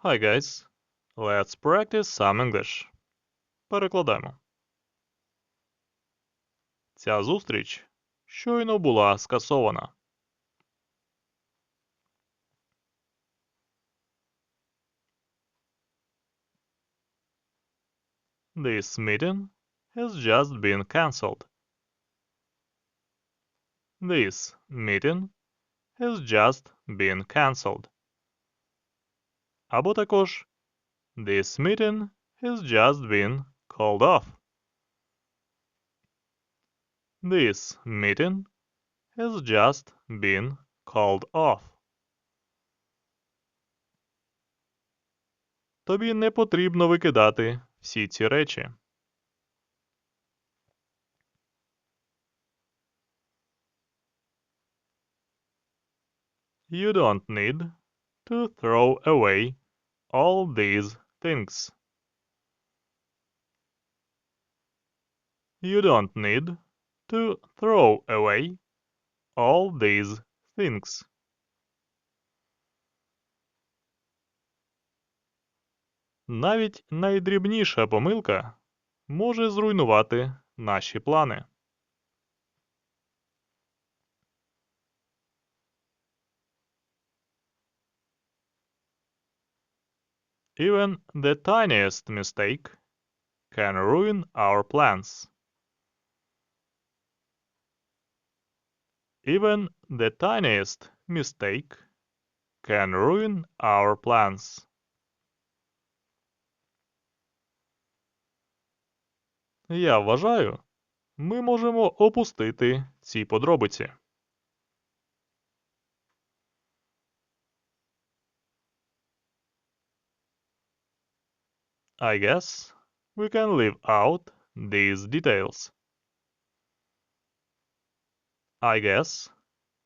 Hi guys, let's practice some English. Перекладаємо. Ця зустріч щойно була скасована. This meeting has just been cancelled. This meeting has just been cancelled. Або також This meeting has just been called off. This meeting has just been called off. Тобі не потрібно викидати всі ці речі. You don't need to throw away all these things. You don't need to throw away all these things. Навіть найдрібніша помилка може зруйнувати наші плани. Even the tiniest mistake can ruin our plans. Even the tiniest mistake can ruin our plans. Я вважаю, ми можемо опустити ці подробиці. I guess we can leave out these details. I guess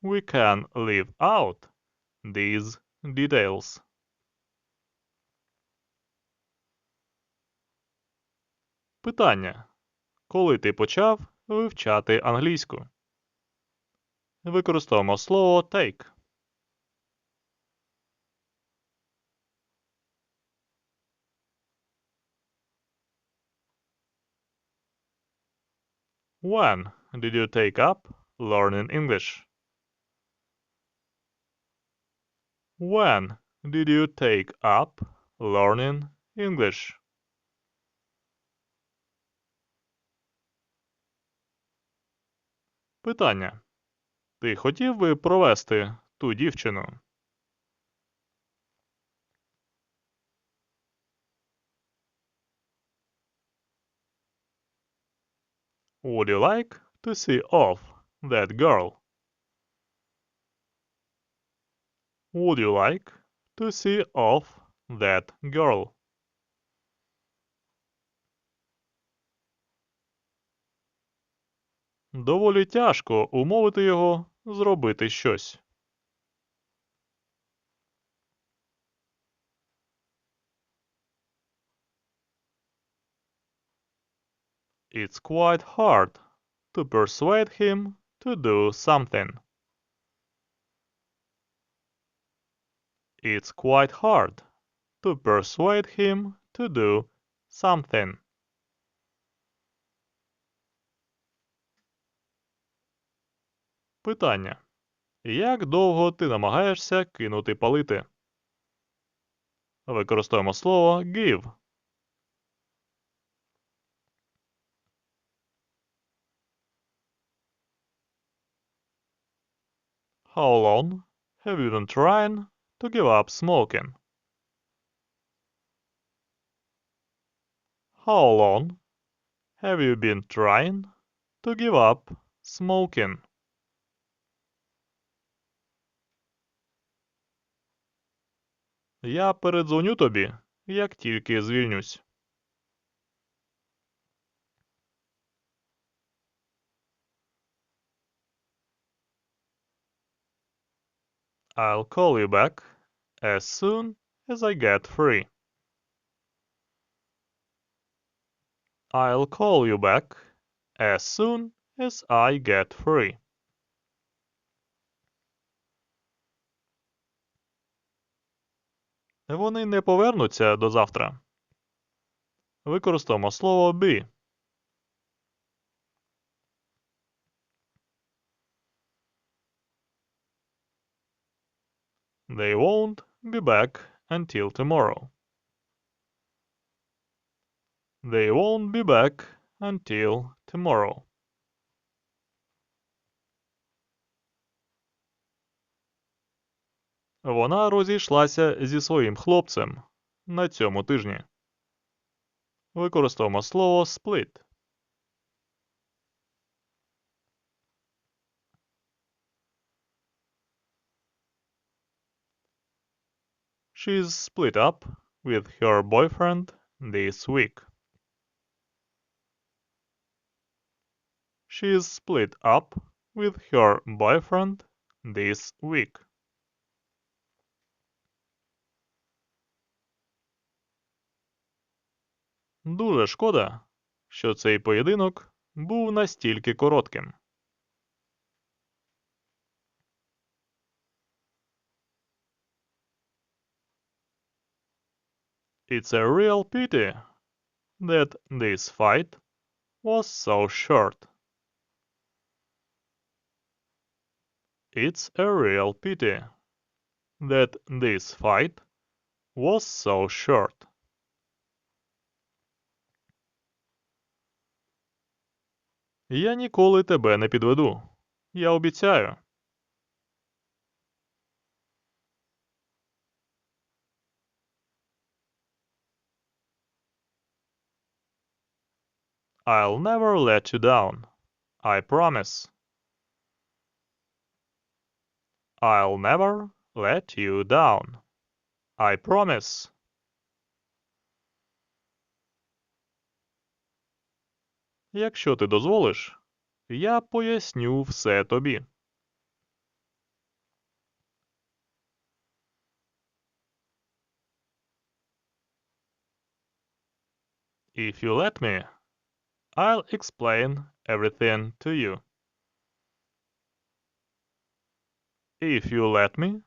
we can leave out these details. Питання. Коли ти почав вивчати англійську? Використовуємо слово take. When did you take up learning English? When did you take up learning English? Питання. Ти хотів би провести ту дівчину? Would you like to see off that girl? Would you like to see off that girl? Доволі тяжко умовити його зробити щось. It's quite hard to persuade him to do something. It's quite hard to persuade him to do something. Питання. Як довго ти намагаєшся кинути палити? Використовуємо слово give. How long have you been trying to give up smoking? How long have you been trying to give up smoking? Я передзвоню тобі, як тільки звільнюсь. I'll call you back as soon as I get free. I'll call you back as soon as I get free. Вони не повернуться до завтра. Використаємо слово be. They won't be back until tomorrow. They won't be back until tomorrow. Вона розійшлася зі своїм хлопцем на цьому тижні. Використовуємо слово split. She's split up with her boyfriend this week. She's split up with her boyfriend this week. Дуже шкода, що цей поєдинок був настільки коротким. It's a real pity that this fight was so short. It's a real pity that this fight was so short. Я ніколи тебе не підведу. Я обіцяю. I'll never let you down. I promise. I'll never let you down. I promise. Якщо ти дозволиш, я поясню все тобі. If you let me, I'll explain everything to you. If you let me,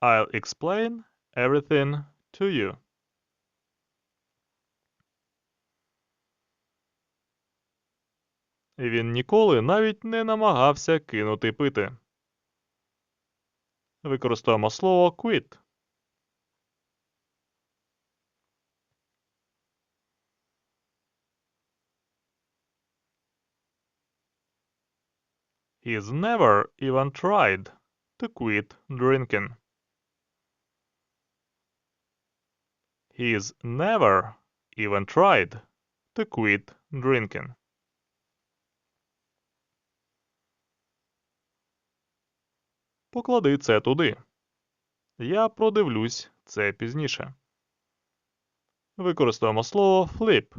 I'll explain everything to you. Він ніколи навіть не намагався кинути пити. Використовуємо слово quit. He's never even tried to quit drinking. He's never even tried to quit drinking. Поклади це туди. Я продивлюсь це пізніше. Використаємо слово flip.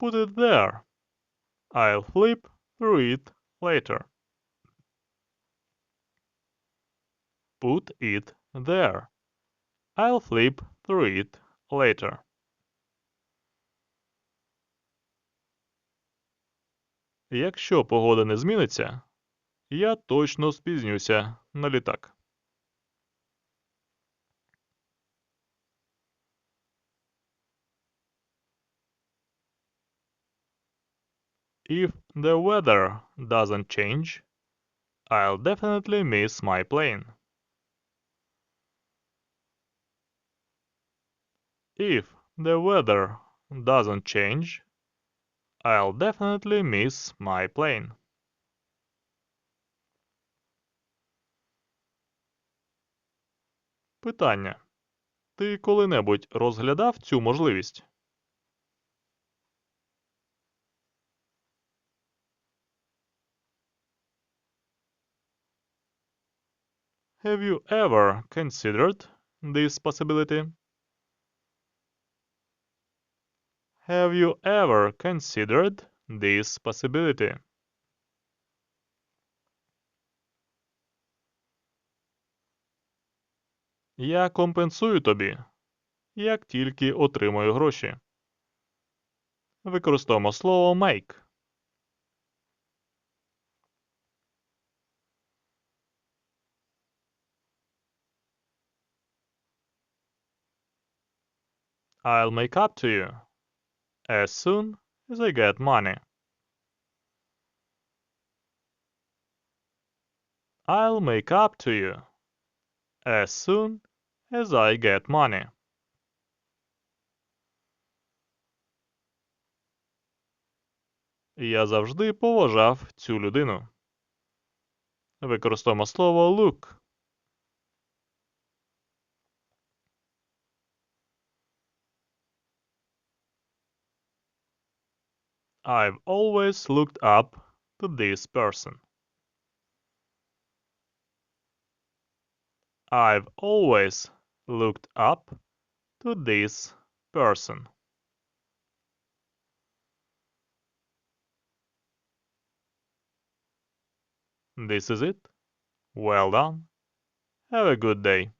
Put it there. I'll flip through it later. Put it there. I'll flip through it later. Якщо погода не зміниться, я точно спізнюся на літак. If the weather doesn't change, I'll definitely miss my plane. If the weather doesn't change, I'll definitely miss my plane. Питання. Ти коли-небудь розглядав цю можливість? Have you ever considered this possibility? Have you ever considered this possibility? Я компенсую тобі, як тільки отримаю гроші. Використовуємо слово make. I'll make up to you as soon as I get money. I'll make up to you as soon as I get money. Я завжди поважав цю людину. Використовуємо слово look. I've always looked up to this person. I've always looked up to this person. This is it. Well done. Have a good day.